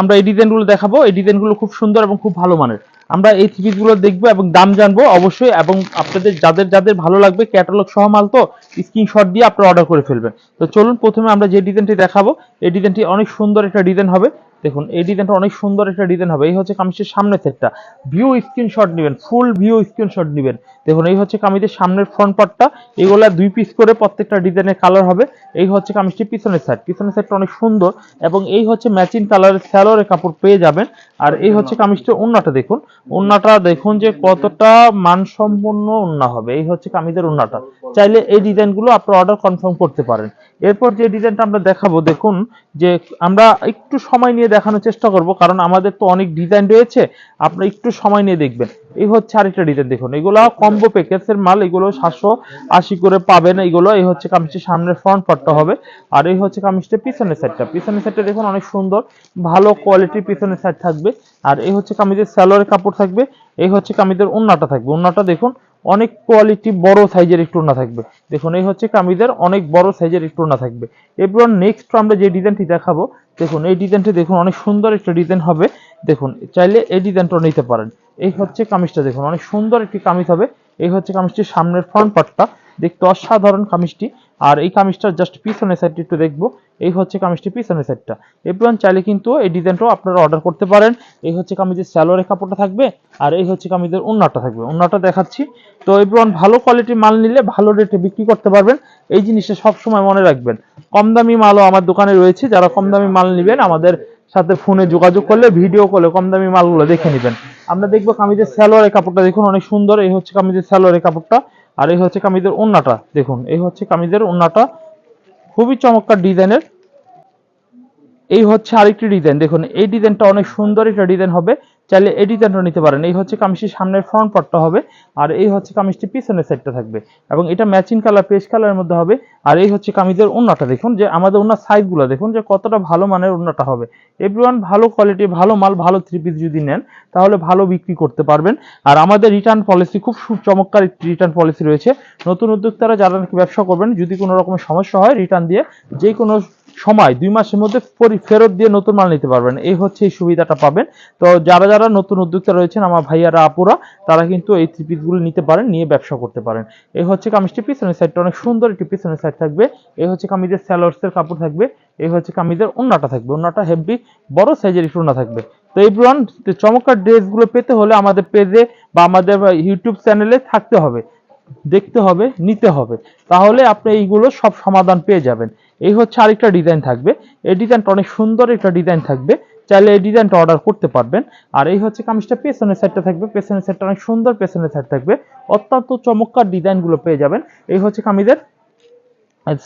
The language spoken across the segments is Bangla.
আমরা এই ডিজাইনগুলো দেখাবো। এই ডিজাইনগুলো খুব সুন্দর এবং খুব ভালো মানের। আমরা এই থ্রি গুলো দেখব এবং দাম জানব অবশ্যই এবং আপনাদের যাদের যাদের ভালো লাগবে ক্যাটালগ সহ মাল তো স্ক্রিনশট দিয়ে আপনারা অর্ডার করে ফেলবেন। তো চলুন প্রথমে আমরা যে ডিজাইনটি দেখাবো, এই ডিজাইনটি অনেক সুন্দর একটা ডিজাইন হবে। দেখুন, এই ডিজাইনটা অনেক সুন্দর একটা ডিজাইন হবে। এই হচ্ছে কামিজের সামনের সেটটা ভিউ স্ক্রিনশট নেবেন ফুল ভিউ স্ক্রিনশট নেবেন। দেখুন, এই হচ্ছে কামিজের সামনের ফ্রন্ট পার্টটা এগুলা দুই পিস করে প্রত্যেকটা ডিজাইনের কালার হবে। এই হচ্ছে কামিজটি পিছনের সাইড পিছনের সাইডটা অনেক সুন্দর এবং এই হচ্ছে ম্যাচিং কালারের স্যালোয়ারের কাপড় পেয়ে যাবেন। আর এই হচ্ছে কামিজটির অন্যটা দেখুন। ওন্নাটা দেখুন যে কতটা মানসম্পন্ন উন্না হবে। এই হচ্ছে কামিজের উন্নাটা। চাইলে এই ডিজাইনগুলো আপনারা অর্ডার কনফার্ম করতে পারেন। এরপর যে ডিজাইনটা আমরা দেখাবো, দেখুন যে আমরা একটু সময় নিয়ে দেখানোর চেষ্টা করব, কারণ আমাদের তো অনেক ডিজাইন রয়েছে। আপনি একটু সময় নিয়ে দেখবেন। এই হচ্ছে আরেকটা ডিজাইন দেখুন। এগুলো কম্বো প্যাকেজের মাল, এগুলো সাতশো আশি করে পাবেন। এগুলো, এই হচ্ছে কামিজটির সামনের ফ্রন্ট পার্টটা হবে। আর এই হচ্ছে কামিজটির পিছনের সাইডটা পিছনের সাইডটা দেখুন, অনেক সুন্দর, ভালো কোয়ালিটির পিছনের সাইড থাকবে। আর এই হচ্ছে কামিজের স্যালোয়ারের কাপড় থাকবে। এই হচ্ছে কামিজের ওন্নাটা থাকবে। ওন্নাটা দেখুন, অনেক কোয়ালিটি বড় সাইজের একটু ওন্না থাকবে। দেখুন, এই হচ্ছে কামিজের অনেক বড় সাইজের একটু ওন্না থাকবে। এরপর নেক্সট আমরা যে ডিজাইনটি দেখাবো, দেখুন, এই ডিজাইনটি দেখুন, অনেক সুন্দর একটা ডিজাইন হবে। দেখুন, চাইলে এই ডিজাইনটা নিতে পারেন। এই হচ্ছে কামিজটা দেখুন, অনেক সুন্দর একটি কামিজ হবে। এই হচ্ছে কামিজটির সামনের ফ্রন্ট পার্টটা দেখতে অসাধারণ কামিজটি। আর এই কামিজটার জাস্ট পিছনের সাইডটি একটু দেখব। এই হচ্ছে কামিজটি পিছনের সাইডটা এপ্রন চাইলে কিন্তু এই ডিজাইনটাও আপনারা অর্ডার করতে পারেন। এই হচ্ছে কামিজের স্যালোয়ারের কাপড়টা থাকবে, আর এই হচ্ছে কামিজের ওন্নাটা থাকবে। ওন্নাটা দেখাচ্ছি। তো এপ্রন ভালো কোয়ালিটির মাল নিলে ভালো রেটে বিক্রি করতে পারবেন। এই জিনিসটা সবসময় মনে রাখবেন। কম দামি মালও আমার দোকানে রয়েছে। যারা কম দামি মাল নেবেন, আমাদের সাথে ফোনে যোগাযোগ করলে ভিডিও করলে কম দামি মালগুলো দেখে নেবেন। আমরা দেখব কামিজের স্যালোয়ারের কাপড়টা। দেখুন, অনেক সুন্দর। এই হচ্ছে কামিজের স্যালোয়ারের কাপড়টা। আর এই হচ্ছে কামিজের ওন্নাটা। দেখুন, এই হচ্ছে কামিজের ওন্নাটা। খুবই চমৎকার ডিজাইনের এই হচ্ছে আরেকটি ডিজাইন দেখুন, এই ডিজাইনটা অনেক সুন্দর একটা ডিজাইন হবে। চাইলে এই ডিজাইনটা নিতে পারেন। এই হচ্ছে কামিজটির সামনের ফ্রন্ট পার্টটা হবে আর এই হচ্ছে কামিজটির পিছনের সাইডটা থাকবে। এবং এটা ম্যাচিং কালার পেস্ট কালারের মধ্যে হবে। আর এই হচ্ছে কামিজের ওন্নাটা দেখুন যে আমাদের ওনার সাইজগুলো দেখুন যে কতটা ভালো মানের ওন্নাটা হবে। এভরিওয়ান ভালো কোয়ালিটি ভালো মাল, ভালো থ্রি পিস যদি নেন, তাহলে ভালো বিক্রি করতে পারবেন। আর আমাদের রিটার্ন পলিসি খুব চমৎকার একটি রিটার্ন পলিসি রয়েছে। নতুন উদ্যোক্তারা যারা নাকি ব্যবসা করবেন, যদি কোনো রকমের সমস্যা হয় রিটার্ন দিয়ে যে কোনো সময়, দুই মাসের মধ্যে ফেরত দিয়ে নতুন মাল নিতে পারবেন। এই হচ্ছে এই সুবিধাটা পাবেন। তো যারা যারা নতুন উদ্যোক্তা রয়েছেন, আমার ভাইয়ারা, আপুরা, তারা কিন্তু এই থ্রি পিসগুলো নিতে পারেন, নিয়ে ব্যবসা করতে পারেন। এই হচ্ছে কামিজটি, পিছনের সাইডটা অনেক সুন্দর একটি পিছনের সাইড থাকবে। এই হচ্ছে কামিজের স্যালোয়ার্সের কাপড় থাকবে। এই হচ্ছে কামিজের ওন্নাটা থাকবে। ওন্নাটা হেভি বড় সাইজের একটু ওন্না থাকবে। তো এই ব্রান্ড চমৎকার ড্রেসগুলো পেতে হলে আমাদের পেজে বা আমাদের ইউটিউব চ্যানেলে থাকতে হবে। দেখতে হবে, নিতে হবে। তাহলে আপনি এইগুলো সব সমাধান পেয়ে যাবেন। এই হচ্ছে আরেকটা ডিজাইন থাকবে। এই ডিজাইনটা অনেক সুন্দর একটা ডিজাইন থাকবে। চাইলে এই ডিজাইনটা অর্ডার করতে পারবেন। আর এই হচ্ছে কামিজটা পেছনের সাইডটা থাকবে। পেছনের সাইডটা অনেক সুন্দর পেছনের সাইড থাকবে। অত্যন্ত চমৎকার ডিজাইনগুলো পেয়ে যাবেন। এই হচ্ছে কামিজের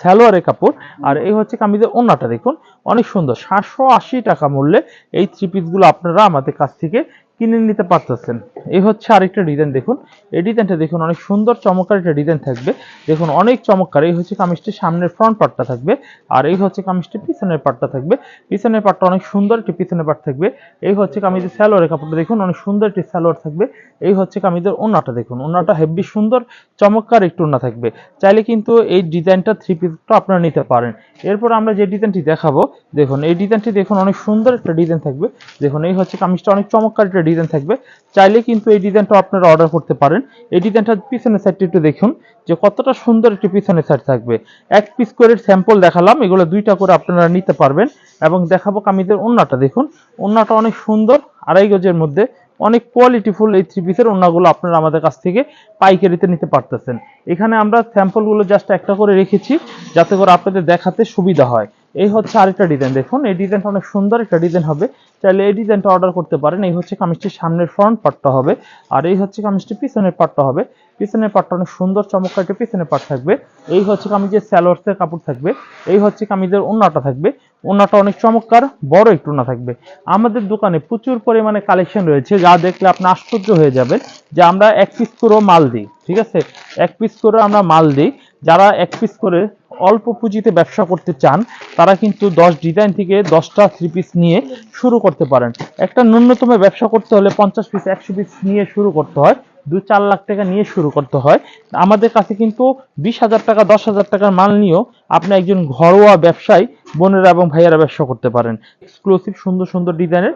সালোয়ারের কাপড়। আর এই হচ্ছে কামিজের ওন্নাটা দেখুন। অনেক সুন্দর। সাতশো আশি টাকা মূল্যে এই থ্রি পিসগুলো আপনারা আমাদের কাছ থেকে কিনে নিতে পারতেছেন। এই হচ্ছে আরেকটা ডিজাইন দেখুন। এই ডিজাইনটা দেখুন, অনেক সুন্দর, চমৎকার একটা ডিজাইন থাকবে। দেখুন, অনেক চমৎকার। এই হচ্ছে কামিজটির সামনের ফ্রন্ট পার্টটা থাকবে আর এই হচ্ছে কামিজটির পিছনের পার্টটা থাকবে। পিছনের পার্টটা অনেক সুন্দর একটি পিছনের পার্ট থাকবে। এই হচ্ছে কামিজের স্যালোয়ারের কাপড়টা দেখুন, অনেক সুন্দর একটি স্যালোয়ার থাকবে। এই হচ্ছে কামিজের ওন্নাটা দেখুন ওনাটা হেভি সুন্দর, চমৎকার একটু ওন্না থাকবে। চাইলে কিন্তু এই ডিজাইনটা থ্রি পিসটা আপনারা নিতে পারেন। এরপর আমরা যে ডিজাইনটি দেখাবো, দেখুন, এই ডিজাইনটি দেখুন, অনেক সুন্দর একটা ডিজাইন থাকবে। দেখুন, এই হচ্ছে কামিজটা অনেক চমৎকার একটা ডিজাইন থাকবে। চাইলে কিন্তু এই ডিজাইনটা আপনারা অর্ডার করতে পারেন। এই ডিজাইনটার পিছনের সাইডটা একটু দেখুন, যে কতটা সুন্দর একটি পিছনের সাইড থাকবে। এক পিস করে স্যাম্পল দেখালাম, এগুলো দুইটা করে আপনারা নিতে পারবেন এবং দেখাবো কামিজের ওন্নাটা। দেখুন, ওন্নাটা অনেক সুন্দর, আড়াই গজের মধ্যে। অনেক কোয়ালিটিফুল এই থ্রি পিসের ওন্নাগুলো আপনারা আমাদের কাছ থেকে পাইকারিতে নিতে পারতেছেন। এখানে আমরা স্যাম্পলগুলো জাস্ট একটা করে রেখেছি, যাতে করে আপনাদের দেখাতে সুবিধা হয়। এই হচ্ছে আরেকটা ডিজাইন দেখুন, এই ডিজাইনটা অনেক সুন্দর একটা ডিজাইন হবে। চাইলে এই ডিজাইনটা অর্ডার করতে পারেন। এই হচ্ছে কামিজটির সামনের ফ্রন্ট পার্টটা হবে। আর এই হচ্ছে কামিজটির পিছনের পার্টটা হবে। পিছনের পার্টটা অনেক সুন্দর, চমৎকার একটা পিছনের পার্ট থাকবে। এই হচ্ছে কামিজের স্যালোয়ার্সের কাপড় থাকবে। এই হচ্ছে কামিজের ওন্নাটা থাকবে। ওন্নাটা অনেক চমৎকার, বড় একটু না থাকবে। আমাদের দোকানে প্রচুর পরিমাণে কালেকশন রয়েছে, যা দেখলে আপনি আশ্চর্য হয়ে যাবেন যে আমরা এক পিস করেও মাল দিই, ঠিক আছে? এক পিস করে আমরা মাল দিই। যারা এক পিস করে অল্প পুঁজিতে ব্যবসা করতে চান, তারা কিন্তু দশ ডিজাইন থেকে দশটা থ্রি পিস নিয়ে শুরু করতে পারেন। একটা ন্যূনতম ব্যবসা করতে হলে পঞ্চাশ পিস একশো পিস নিয়ে শুরু করতে হয়, দু চার লাখ টাকা নিয়ে শুরু করতে হয়। আমাদের কাছে কিন্তু বিশ হাজার টাকা, দশ হাজার টাকার মাল নিয়েও আপনি একজন ঘরোয়া ব্যবসায়ী, বোনেরা এবং ভাইয়েরা ব্যবসা করতে পারেন। এক্সক্লুসিভ সুন্দর সুন্দর ডিজাইনের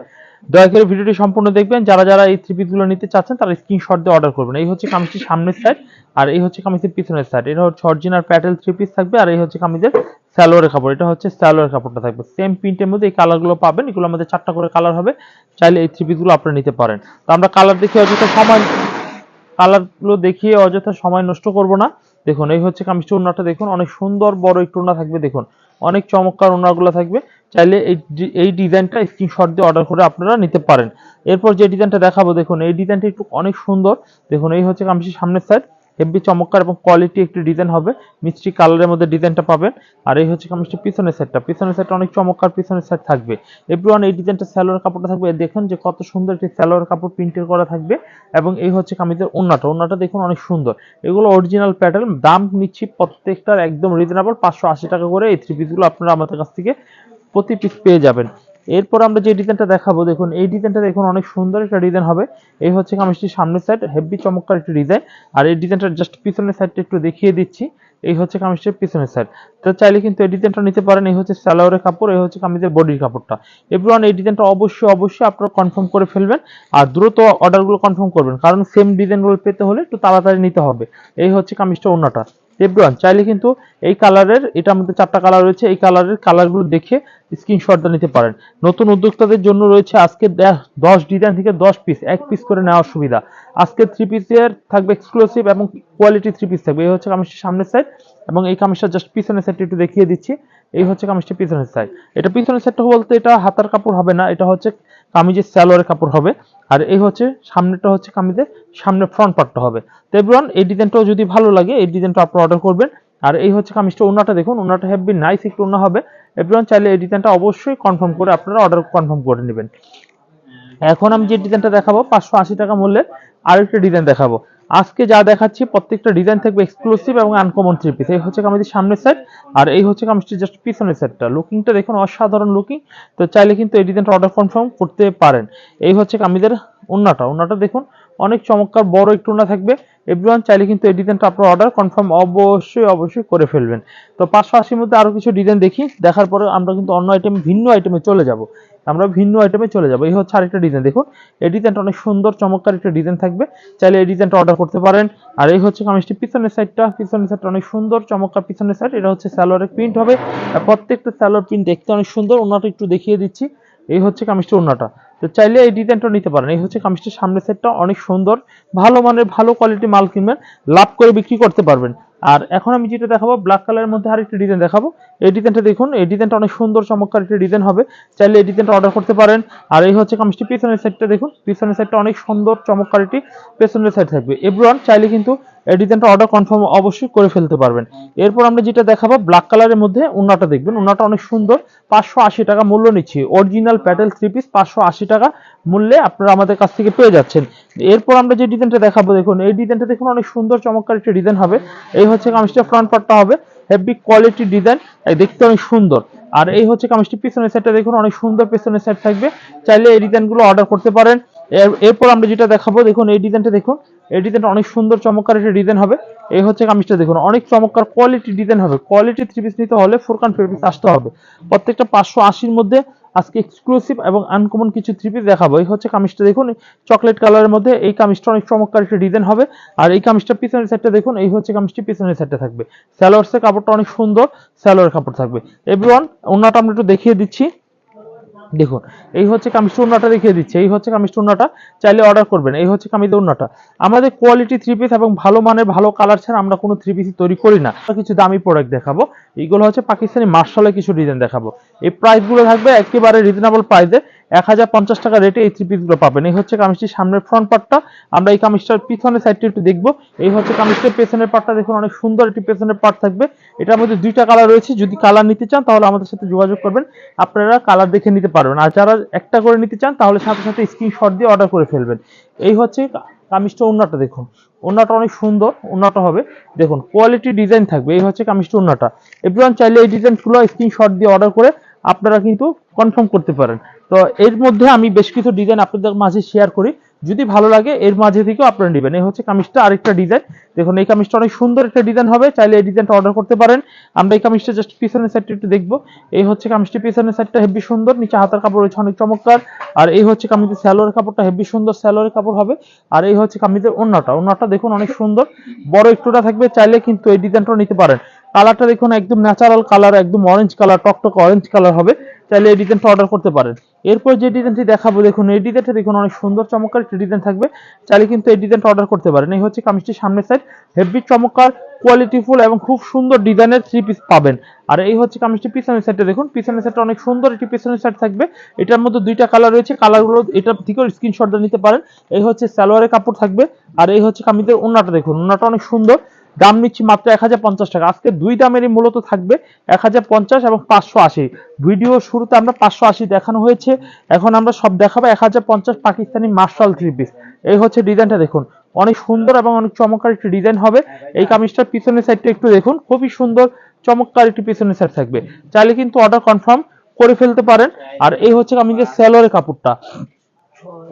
দয়া করে ভিডিওটি সম্পূর্ণ দেখবেন। যারা যারা এই থ্রি পিসগুলো নিতে চাচ্ছেন, তারা স্ক্রিনশট দিয়ে অর্ডার করবেন। এই হচ্ছে কামিজটির সামনের সাইড আর এই হচ্ছে কামিজের পিছনের সাইড এটা হচ্ছে অরিজিনাল প্যাটেল থ্রি পিস থাকবে আর এই হচ্ছে কামিজের স্যালোয়ারের কাপড়। এটা হচ্ছে স্যালোয়ারের কাপড়টা থাকবে। সেম প্রিন্টের মধ্যে এই কালারগুলো পাবেন। এগুলো আমাদের চারটা করে কালার হবে। চাইলে এই থ্রি পিসগুলো আপনারা নিতে পারেন। তো আমরা কালার দেখে অযথা সময় কালারগুলো দেখিয়ে অযথা সময় নষ্ট করব না। দেখুন, এই হচ্ছে কামিজটা ওনাটা দেখুন। অনেক সুন্দর বড় একটু ওড়না থাকবে। দেখুন, অনেক চমৎকার ওনাগুলো থাকবে। চাইলে এই এই ডিজাইনটা স্ক্রিনশট দিয়ে অর্ডার করে আপনারা নিতে পারেন। এরপর যে ডিজাইনটা দেখাবো, দেখুন, এই ডিজাইনটা একটু অনেক সুন্দর। দেখুন, এই হচ্ছে কামিজটির সামনের সাইড হেভি চমৎকার এবং কোয়ালিটি একটি ডিজাইন হবে। মিষ্টি কালারের মধ্যে ডিজাইনটা পাবেন। আর এই হচ্ছে কামিজটির পিছনের সাইডটা পিছনের সাইডটা অনেক চমৎকার পিছনের সাইড থাকবে। এভরিওয়ান এই ডিজাইনটা স্যালোয়ার কাপড়টা থাকবে। দেখুন যে কত সুন্দর একটি স্যালোয়ার কাপড় প্রিন্টের করা থাকবে। এবং এই হচ্ছে কামিজের ওন্নাটা ওন্নাটা দেখুন অনেক সুন্দর। এগুলো অরিজিনাল প্যাটার্ন দাম নিচ্ছি প্রত্যেকটার একদম রিজনেবল পাঁচশো আশি টাকা করে এই থ্রি পিসগুলো আপনারা আমাদের কাছ থেকে প্রতি পিস পেয়ে যাবেন। এরপর আমরা যে ডিজাইনটা দেখাবো, দেখুন, এই ডিজাইনটা দেখুন অনেক সুন্দর একটা ডিজাইন হবে। এই হচ্ছে কামিজটির সামনের সাইড হেভি চমৎকার একটি ডিজাইন আর এই ডিজাইনটা জাস্ট পিছনের সাইডটা একটু দেখিয়ে দিচ্ছি। এই হচ্ছে কামিজটির পিছনের সাইড তো চাইলে কিন্তু এই ডিজাইনটা নিতে পারেন। এই হচ্ছে সালোয়ারের কাপড়, এই হচ্ছে কামিজের বডির কাপড়টা। এভরিওয়ান এই ডিজাইনটা অবশ্যই অবশ্যই আপনারা কনফার্ম করে ফেলবেন। আর দ্রুত অর্ডারগুলো কনফার্ম করবেন। কারণ সেম ডিজাইনগুলো পেতে হলে একটু তাড়াতাড়ি নিতে হবে। এই হচ্ছে কামিজটা অন্যটা এভরিওয়ান চাইলে কিন্তু এই কালারের এটা আমাদের চারটা কালার রয়েছে, এই কালারের কালারগুলো দেখে স্ক্রিনশটটা নিতে পারেন। নতুন উদ্যোক্তাদের জন্য রয়েছে আজকে দশ ডিজাইন থেকে দশ পিস এক পিস করে নেওয়ার সুবিধা। আজকে থ্রি পিসের থাকবে এক্সক্লুসিভ এবং কোয়ালিটি থ্রি পিস থাকবে। এই হচ্ছে কামিজটির সামনের সাইড এবং এই কামিজটা জাস্ট পিছনের সাইডটা একটু দেখিয়ে দিচ্ছি। এই হচ্ছে কামিজটির পিছনের সাইড এটা পিছনের সাইডটা বলতে এটা হাতার কাপড় হবে না, এটা হচ্ছে কামিজের স্যালোয়ারের কাপড় হবে। আর এই হচ্ছে সামনেটা হচ্ছে কামিজের সামনে ফ্রন্ট পার্টটা হবে। তো এই ডিজাইনটাও যদি ভালো লাগে, এই ডিজাইনটা আপনারা অর্ডার করবেন। আর এই হচ্ছে কামিজটা ওনাটা দেখুন ওনাটা হেভি নাইস একটু ওনা হবে। এভরিওয়ান চাইলে এই ডিজাইনটা অবশ্যই কনফার্ম করে আপনারা অর্ডার কনফার্ম করে নেবেন। এখন আমি যে ডিজাইনটা দেখাবো, পাঁচশো আশি টাকা মূল্যের আরেকটা ডিজাইন দেখাবো। আজকে যা দেখাচ্ছি, প্রত্যেকটা ডিজাইন থাকবে এক্সক্লুসিভ এবং আনকমন থ্রি পিস এই হচ্ছে কামিজের সামনের সাইড আর এই হচ্ছে কামিজটির জাস্ট পিছনের সাইডটা লুকিংটা দেখুন, অসাধারণ লুকিং তো চাইলে কিন্তু এই ডিজাইনটা অর্ডার কনফার্ম করতে পারেন। এই হচ্ছে কামিজের ওন্নাটা ওন্নাটা দেখুন, অনেক চমৎকার, বড় একটু ওন্না থাকবে। এভরিওয়ান চাইলে কিন্তু এই ডিজাইনটা আপনার অর্ডার কনফার্ম অবশ্যই অবশ্যই করে ফেলবেন। তো পাঁচশো আশির মধ্যে আরও কিছু ডিজাইন দেখি। দেখার পরে আমরা কিন্তু অন্য আইটেম ভিন্ন আইটেমে চলে যাব। আমরা ভিন্ন আইটেমে চলে যাব। এই হচ্ছে আরেকটা ডিজাইন দেখুন, এই ডিজাইনটা অনেক সুন্দর, চমৎকার একটা ডিজাইন থাকবে। চাইলে এই ডিজাইনটা অর্ডার করতে পারেন। আর এই হচ্ছে কামিজটি পিছনের সাইডটা পিছনের সাইডটা অনেক সুন্দর, চমৎকার পিছনের সাইড এটা হচ্ছে স্যালোয়ারের প্রিন্ট হবে। প্রত্যেকটা স্যালোয়ার প্রিন্ট দেখতে অনেক সুন্দর। ওনাটা একটু দেখিয়ে দিচ্ছি। এই হচ্ছে কামিজটা ওনাটা তো চাইলে এই ডিজাইনটা নিতে পারেন। এই হচ্ছে কামিজটির সামনের সেটটা অনেক সুন্দর। ভালো মানের, ভালো কোয়ালিটি মাল কিনবেন। লাভ করে বিক্রি করতে পারবেন। আর এখন আমি যেটা দেখাবো ব্ল্যাক কালারের মধ্যে আরেকটি ডিজাইন দেখাবো। এই ডিজাইনটা দেখুন, এই ডিজাইনটা অনেক সুন্দর, চমৎকার একটি ডিজাইন হবে। চাইলে এই ডিজাইনটা অর্ডার করতে পারেন। আর এই হচ্ছে কামিজটি পিছনের সাইডটা দেখুন। পিছনের সাইডটা অনেক সুন্দর, চমৎকার একটি পেছনের সাইড থাকবে। এভরিওয়ান চাইলে কিন্তু এই ডিজাইনটা অর্ডার কনফার্ম অবশ্যই করে ফেলতে পারবেন। এরপর আমরা যেটা দেখাবো ব্ল্যাক কালারের মধ্যে উন্নাটা দেখবেন। উন্নাটা অনেক সুন্দর, পাঁচশো আশি টাকা মূল্য নিচ্ছি। অরিজিনাল প্যাটেল থ্রি পিস পাঁচশো আশি টাকা মূল্যে আপনারা আমাদের কাছ থেকে পেয়ে যাচ্ছেন। এরপর আমরা যে ডিজাইনটা দেখাবো, দেখুন, এই ডিজাইনটা দেখুন, অনেক সুন্দর, চমৎকার একটা ডিজাইন হবে। এই হচ্ছে কামিজটা ফ্রন্ট পার্টটা হবে। হেভি কোয়ালিটি ডিজাইন দেখতে অনেক সুন্দর। আর এই হচ্ছে কামিজটি, পিছনের সাইডটা দেখুন, অনেক সুন্দর পিছনের সাইড থাকবে। চাইলে এই ডিজাইনগুলো অর্ডার করতে পারেন। এর- এরপর আমরা যেটা দেখাবো, দেখুন, এই ডিজাইনটা দেখুন, এই ডিজাইনটা অনেক সুন্দর, চমৎকার একটা ডিজাইন হবে। এই হচ্ছে কামিজটা দেখুন, অনেক চমৎকার কোয়ালিটি ডিজাইন হবে। কোয়ালিটি থ্রি পিস নিতে হলে ফোরকান ফোর পিস আসতে হবে। প্রত্যেকটা পাঁচশো আশির মধ্যে আজকে এক্সক্লুসিভ এবং আনকমন কিছু থ্রি পিস দেখাবো। এই হচ্ছে কামিজটা, দেখুন চকলেট কালারের মধ্যে এই কামিজটা অনেক চমৎকার একটা ডিজাইন হবে। আর এই কামিজটা পিছনের সাইডটা দেখুন, এই হচ্ছে কামিজটি পিছনের সাইডটা থাকবে। স্যালোয়ার্সের কাপড়টা অনেক সুন্দর স্যালোয়ার কাপড় থাকবে। এভরিওয়ান ওনাটা আমরা একটু দেখিয়ে দিচ্ছি। দেখুন, এই হচ্ছে আমি উন্নাটা দেখিয়ে দিচ্ছে, এই হচ্ছে আমি উন্নাটা চাইলে অর্ডার করবেন, এই হচ্ছে কামিজ উন্নাটা আমাদের কোয়ালিটি থ্রি পিস এবং ভালো মানের ভালো কালার ছাড়া আমরা কোনো থ্রি পিস তৈরি করি না। কিছু দামি প্রোডাক্ট দেখাবো, এইগুলো হচ্ছে পাকিস্তানি মার্শালে কিছু ডিজাইন দেখাবো। এই প্রাইসগুলো থাকবে একেবারে রিজনেবল প্রাইসে এক হাজার পঞ্চাশ টাকা রেটে এই থ্রি পাবেন। এই হচ্ছে কামিজটির সামনের ফ্রন্ট পার্টটা আমরা এই কামিজটার পিছনের সাইডটা একটু দেখব। এই হচ্ছে কামিজটার পেছনের পার্টটা দেখুন, অনেক সুন্দর একটি পেছনের পার্ট থাকবে। এটার মধ্যে দুইটা কালার রয়েছে। যদি কালার নিতে চান, তাহলে আমাদের সাথে যোগাযোগ করবেন। আপনারা কালার দেখে নিতে পারবেন। আর যারা একটা করে নিতে চান, তাহলে সাথে সাথে স্ক্রিনশট দিয়ে অর্ডার করে ফেলবেন। এই হচ্ছে কামিজটা ওন্নাটা দেখুন। ওন্নাটা অনেক সুন্দর। ওন্নাটা হবে। দেখুন কোয়ালিটি ডিজাইন থাকবে। এই হচ্ছে কামিজটা ওন্নাটা এভরিওয়ান চাইলে এই ডিজাইনগুলো স্ক্রিনশট দিয়ে অর্ডার করে আপনারা কিন্তু কনফার্ম করতে পারেন। তো এর মধ্যে আমি বেশ কিছু ডিজাইন আপনাদের মাঝে শেয়ার করি। যদি ভালো লাগে, এর মাঝে থেকেও আপনারা নেবেন। এই হচ্ছে কামিজটা আরেকটা ডিজাইন দেখুন, এই কামিজটা অনেক সুন্দর একটা ডিজাইন হবে। চাইলে এই ডিজাইনটা অর্ডার করতে পারেন। আমরা এই কামিজটা জাস্ট পিছনের সাইডটা একটু দেখব। এই হচ্ছে কামিজটি পিছনের সাইডটা হেভি সুন্দর। নিচে হাতার কাপড় রয়েছে অনেক চমৎকার। আর এই হচ্ছে কামিজের স্যালোয়ার কাপড়টা হেভি সুন্দর স্যালোয়ার কাপড় হবে। আর এই হচ্ছে কামিজের অন্যটা অন্যটা দেখুন অনেক সুন্দর। বড় একটুটা থাকবে। চাইলে কিন্তু এই ডিজাইনটা নিতে পারেন। কালারটা দেখুন একদম ন্যাচারাল কালার একদম অরেঞ্জ কালার টকটক অরেঞ্জ কালার হবে। চাইলে এই ডিজাইনটা অর্ডার করতে পারেন। এরপর যে ডিজাইনটি দেখাবো, দেখুন, এই ডিজাইনটা দেখুন, অনেক সুন্দর, চমৎকার একটি ডিজাইন থাকবে। চাইলে কিন্তু এই ডিজাইনটা অর্ডার করতে পারেন। এই হচ্ছে কামিজটির সামনের সাইড হেভি চমৎকার কোয়ালিটিফুল এবং খুব সুন্দর ডিজাইনের থ্রি পিস পাবেন। আর এই হচ্ছে কামিজটি পিছনের সাইডটা দেখুন, পিছনের সাইডটা অনেক সুন্দর একটি পিছনের সাইড থাকবে। এটার মধ্যে দুইটা কালার রয়েছে কালারগুলো এটার থেকেও স্ক্রিনশট নিতে পারেন। এই হচ্ছে সালোয়ারের কাপড় থাকবে, আর এই হচ্ছে কামিজের ওনাটা দেখুন ওনাটা অনেক সুন্দর। দাম নিচ্ছি মাত্র এক হাজার পঞ্চাশ টাকা। আজকে দুই দামেরই মূলত থাকবে এক হাজার পঞ্চাশ এবং পাঁচশো আশি। ভিডিও শুরুতে আমরা পাঁচশো আশি দেখানো হয়েছে। এখন আমরা সব দেখাবো এক হাজার পঞ্চাশ পাকিস্তানি মার্শাল থ্রি পিস। এই হচ্ছে ডিজাইনটা দেখুন। অনেক সুন্দর এবং অনেক চমৎকার একটি ডিজাইন হবে। এই কামিজটার পিছনের সাইডটা একটু দেখুন। খুবই সুন্দর, চমৎকার একটি পিছনের সাইড থাকবে। চাইলে কিন্তু অর্ডার কনফার্ম করে ফেলতে পারেন। আর এই হচ্ছে কামিজের স্যালোয়ারের কাপড়টা।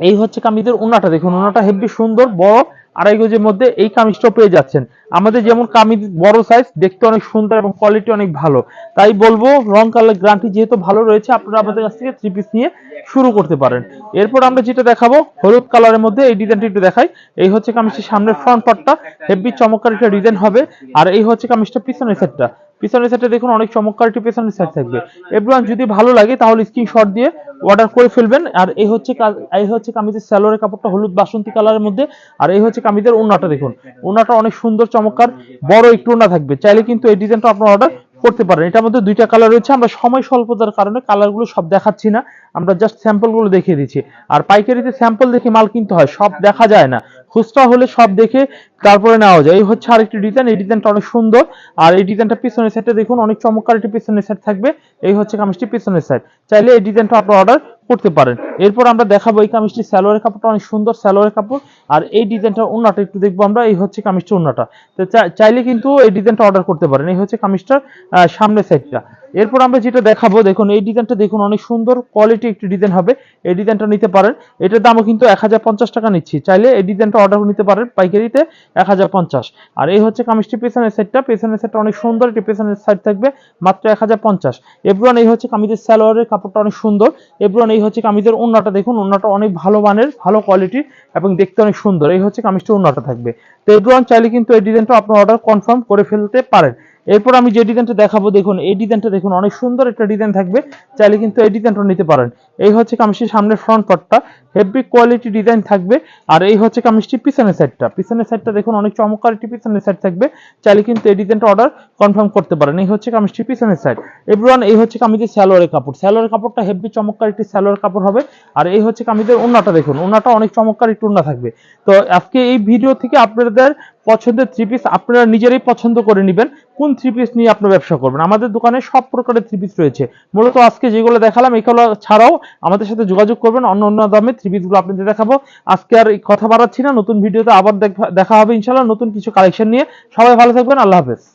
এই হচ্ছে কামিজের ওনাটা দেখুন ওনাটা হেভি সুন্দর, বড়। আড়াই গজের মধ্যে এই কামিজটাও পেয়ে যাচ্ছেন। আমাদের যেমন কামিজ বড় সাইজ দেখতে অনেক সুন্দর এবং কোয়ালিটি অনেক ভালো। তাই বলব, রং কালার গ্রান্টি যেহেতু ভালো রয়েছে, আপনারা আমাদের কাছ থেকে থ্রি পিস নিয়ে শুরু করতে পারেন। এরপর আমরা যেটা দেখাবো, হলুদ কালারের মধ্যে এই ডিজাইনটি একটু দেখাই। এই হচ্ছে কামিজটির সামনের ফ্রন্ট পার্টটা হেভি চমৎকার একটা ডিজাইন হবে। আর এই হচ্ছে কামিজটা পিছনের সেটটা পিছনের সাইডে দেখুন, অনেক চমৎকার একটি পিছনের সাইড থাকবে। এভরিওয়ান যদি ভালো লাগে, তাহলে স্ক্রিনশট দিয়ে অর্ডার করে ফেলবেন। আর এই হচ্ছে এই হচ্ছে কামিজের স্যালোয়ারের কাপড়টা হলুদ বাসন্তী কালারের মধ্যে। আর এই হচ্ছে কামিজের ওনাটা দেখুন। ওনাটা অনেক সুন্দর, চমৎকার, বড় একটু ওনা থাকবে। চাইলে কিন্তু এই ডিজাইনটা আপনার অর্ডার করতে পারেন। এটার মধ্যে দুইটা কালার রয়েছে। আমরা সময় স্বল্পতার কারণে কালারগুলো সব দেখাচ্ছি না। আমরা জাস্ট স্যাম্পলগুলো দেখিয়ে দিচ্ছি। আর পাইকারিতে স্যাম্পল দেখে মাল কিনতে হয়। সব দেখা যায় না। খুচরা হলে সব দেখে তারপরে নেওয়া যায়। এই হচ্ছে আরেকটি ডিজাইন এই ডিজাইনটা অনেক সুন্দর। আর এই ডিজাইনটা পিছনের সাইডে দেখুন, অনেক চমৎকার একটি পিছনের সাইড থাকবে। এই হচ্ছে কামিজটি পিছনের সাইড চাইলে এই ডিজাইনটা আপনার অর্ডার করতে পারেন। এরপর আমরা দেখাবো এই কামিজটি স্যালোয়ারের কাপড়টা, অনেক সুন্দর স্যালোয়ারের কাপড়। আর এই ডিজাইনটা ওন্নাটা একটু দেখব আমরা এই হচ্ছে কামিজটা ওন্নাটা। তো চাইলে কিন্তু এই ডিজাইনটা অর্ডার করতে পারেন এই হচ্ছে কামিজটার আহ, সামনের সাইডটা এরপর আমরা যেটা দেখাবো দেখুন এই ডিজাইনটা দেখুন অনেক সুন্দর কোয়ালিটি একটি ডিজাইন হবে। এই ডিজাইনটা নিতে পারেন এটার দামও কিন্তু এক হাজার পঞ্চাশ টাকা নিচ্ছি। চাইলে এই ডিজাইনটা অর্ডার নিতে পারেন পাইকারিতে এক হাজার পঞ্চাশ। আর এই হচ্ছে কামিজটি পেছনের সেটটা পেছনের সেটটা অনেক সুন্দর এটি পেছনের সাইড থাকবে মাত্র এক হাজার পঞ্চাশ। এভরিওয়ান এই হচ্ছে কামিজের স্যালোয়ারের কাপড়টা অনেক সুন্দর। এভরিওয়ান এই হচ্ছে কামিজের ওন্নাটা দেখুন ওন্নাটা অনেক ভালো মানের ভালো কোয়ালিটির এবং দেখতে অনেক সুন্দর। এই হচ্ছে কামিজটির উন্নত থাকবে। তো এগুলো চাইলে কিন্তু এই ডিজাইনটা আপনার অর্ডার কনফার্ম করে ফেলতে পারেন। এরপর আমি যে ডিজাইনটা দেখাবো, দেখুন, এই ডিজাইনটা দেখুন, অনেক সুন্দর একটা ডিজাইন থাকবে। চাইলে কিন্তু এই ডিজাইনটা নিতে পারেন। এই হচ্ছে কামিজটির সামনের ফ্রন্ট পার্টটা হেভি কোয়ালিটি ডিজাইন থাকবে। আর এই হচ্ছে কামিজটি পিছনের সাইডটা পিছনের সাইডটা দেখুন, অনেক চমৎকার একটি পিছনের সাইড থাকবে। চাইলে কিন্তু এই ডিজাইনটা অর্ডার কনফার্ম করতে পারেন। এই হচ্ছে কামিজটি পিছনের সাইড এভরিওয়ান এই হচ্ছে কামিজের স্যালোয়ারের কাপড়। স্যালোয়ারের কাপড়টা হেভি চমৎকার একটি স্যালোয়ার কাপড় হবে। আর এই হচ্ছে কামিজের ওন্নাটা দেখুন। ওন্নাটা অনেক চমৎকার একটু ওন্না থাকবে। তো আজকে এই ভিডিও থেকে আপনাদের পছন্দের থ্রি পিস আপনারা নিজেরাই পছন্দ করে নেবেন। কোন থ্রি পিস নিয়ে আপনার ব্যবসা করবেন? আমাদের দোকানে সব প্রকারের থ্রি পিস রয়েছে। মূলত আজকে যেগুলো দেখালাম, এগুলো ছাড়াও আমাদের সাথে যোগাযোগ করবেন। অন্য অন্য দামে থ্রি পিসগুলো আপনাদের দেখাবো। আজকে আর কথা বাড়াচ্ছি না। নতুন ভিডিওতে আবার দেখা- হবে ইনশাল্লাহ নতুন কিছু কালেকশন নিয়ে। সবাই ভালো থাকবেন। আল্লাহ হাফেজ।